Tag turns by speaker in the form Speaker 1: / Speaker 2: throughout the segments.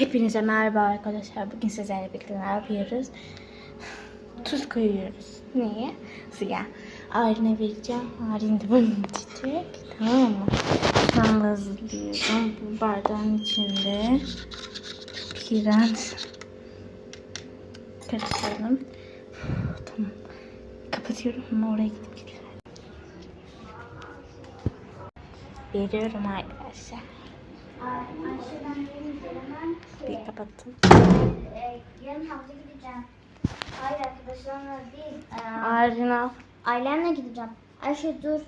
Speaker 1: Hepinize merhaba arkadaşlar. Bugün sizlerle birlikte ne yapıyoruz? Tuz koyuyoruz. Neye? Suya. Arine vereceğim. De bunu içecek. Tamam mı? Şu an hazırlıyorum. Bu bardağın içinde. İğrenç. Karıştıralım. Tamam. Kapatıyorum ama oraya gidip geliyorum. Veriyorum arkadaşlar. Bir kapattım.
Speaker 2: Ee, yarın havuza gideceğim. Hayır arkadaşlarımla değil. Ee,
Speaker 1: Arin al.
Speaker 2: ailemle gideceğim. Ayşe dur.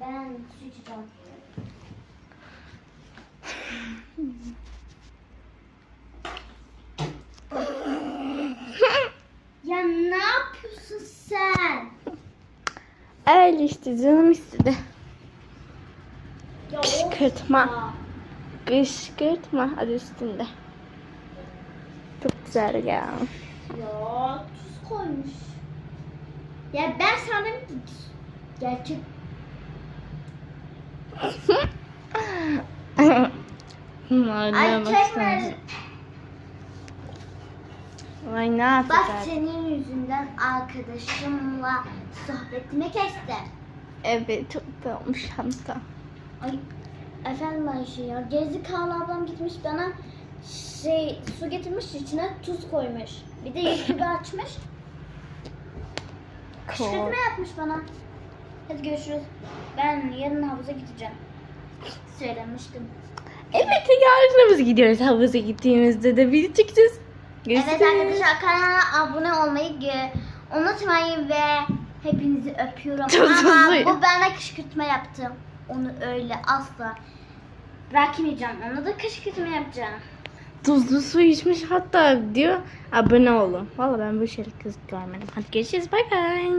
Speaker 2: Ben su içeceğim. ya ne yapıyorsun sen?
Speaker 1: Öyle işte canım istedi.
Speaker 2: Ya
Speaker 1: Kışkırtma. Adı üstünde. Çok güzel ya.
Speaker 2: Ya tuz koymuş. Ya ben sandım ki gerçek
Speaker 1: Ay
Speaker 2: çekme.
Speaker 1: Ay ne
Speaker 2: Bak
Speaker 1: yapacağız?
Speaker 2: senin yüzünden arkadaşımla sohbetimi kestim.
Speaker 1: Evet çok da olmuş hatta.
Speaker 2: Ay efendim Ayşe ya gerizekalı ablam gitmiş bana şey su getirmiş içine tuz koymuş. Bir de yüzümü açmış. Kışkırtma yapmış bana. Hadi görüşürüz. Ben yarın havuza gideceğim. Söylemiştim.
Speaker 1: Evet yarın biz gidiyoruz havuza gittiğimizde de video çekeceğiz. Görüşürüz.
Speaker 2: Evet arkadaşlar kanala abone olmayı unutmayın ve hepinizi öpüyorum. Ama bu bana kışkırtma yaptım. Onu öyle asla bırakmayacağım. Ona da kışkırtma yapacağım.
Speaker 1: Tuzlu su içmiş hatta diyor abone olun. Valla ben bu şeyleri kız görmedim. Hadi görüşürüz bay bay.